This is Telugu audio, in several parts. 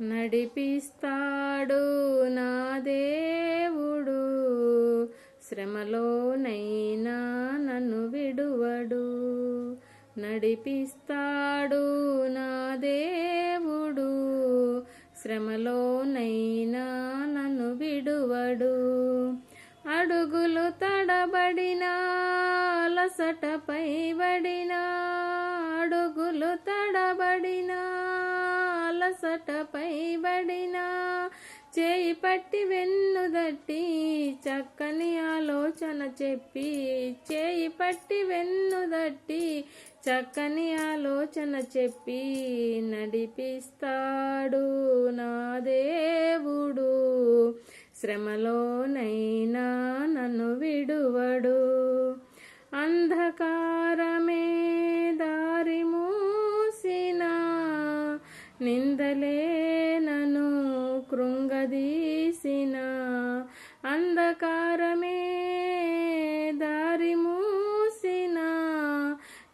నడిపిస్తాడు నా దేవుడు. శ్రమలోనైనా నన్ను విడువడు. నడిపిస్తాడు నా దేవుడు. శ్రమలోనైనా నన్ను విడువడు. అడుగులు తడబడినా అలసటపై పడినా అడుగులు తడబడినా అలసటపై చేయి పట్టి వెన్నుదట్టి చక్కని ఆలోచన చెప్పి చేయి పట్టి వెన్నుదట్టి చక్కని ఆలోచన చెప్పి నడిపిస్తాడు నా దేవుడు. శ్రమలోనైనా నన్ను విడువడు. అంధకారమే దారి మూసిన నిందలే అంధకారమే దారి మూసిన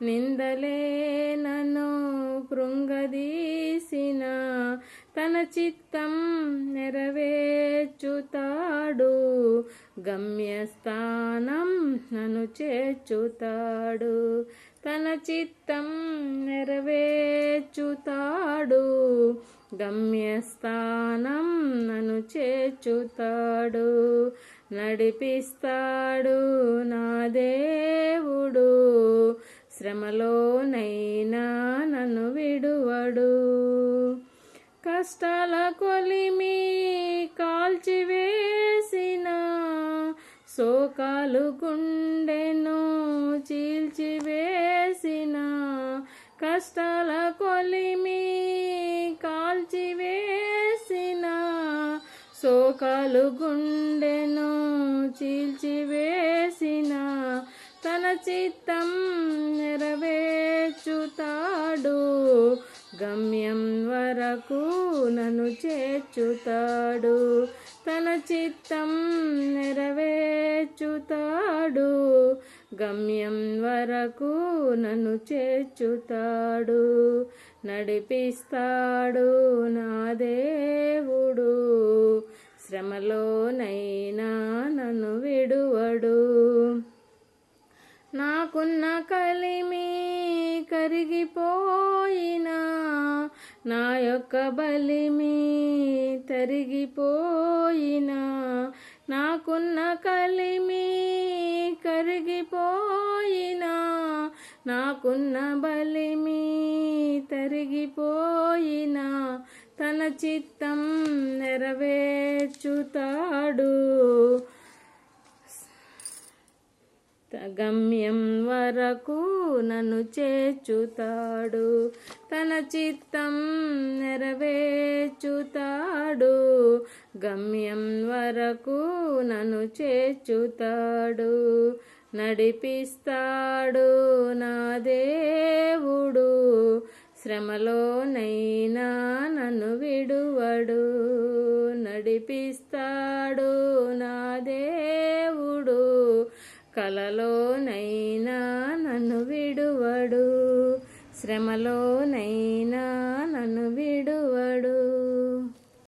నిందలే నన్ను కృంగదీసిన. తన చిత్తం నెరవేర్చుతాడు గమ్యస్థానం నన్ను చేర్చుతాడు. తన చిత్తం నెరవేర్చుతాడు గమ్యస్థానం చేర్చుతాడు నడిపిస్తాడు నా దేవుడు. శ్రమలోనైనా నన్ను విడువడు. కష్టాల కొలిమి కాల్చివేసిన శోకాలు గుండెను చీల్చివేసిన. కష్టాల కొలిమి శోకాలు గుండెను చీల్చివేసిన తన చిత్తం నెరవేర్చుతాడు. గమ్యం వరకు నన్ను చేర్చుతాడు. తన చిత్తం నెరవేర్చుతాడు. గమ్యం వరకు నన్ను చేర్చుతాడు. నడిపిస్తాడు నా దేవుడు. శ్రమలోనైనా నన్ను విడువడు. నాకున్న కలిమి కరిగిపోయినా నా యొక్క బలిమి తరిగిపోయినా నాకున్న కలిమి కరిగిపోయినా నాకున్న బలిమీ తిరిగిపోయినా తన చిత్తం నెరవేర్చుతాడు. గమ్యం వరకు నన్ను చేర్చుతాడు. తన చిత్తం నెరవేర్చుతాడు. గమ్యం వరకు నన్ను చేర్చుతాడు. నడిపిస్తాడు నా శ్రమలోనైనా నన్ను విడువడు నడిపిస్తాడు నా దేవుడు. కలలోనైనా నన్ను విడువడు శ్రమలోనైనా నన్ను విడువడు.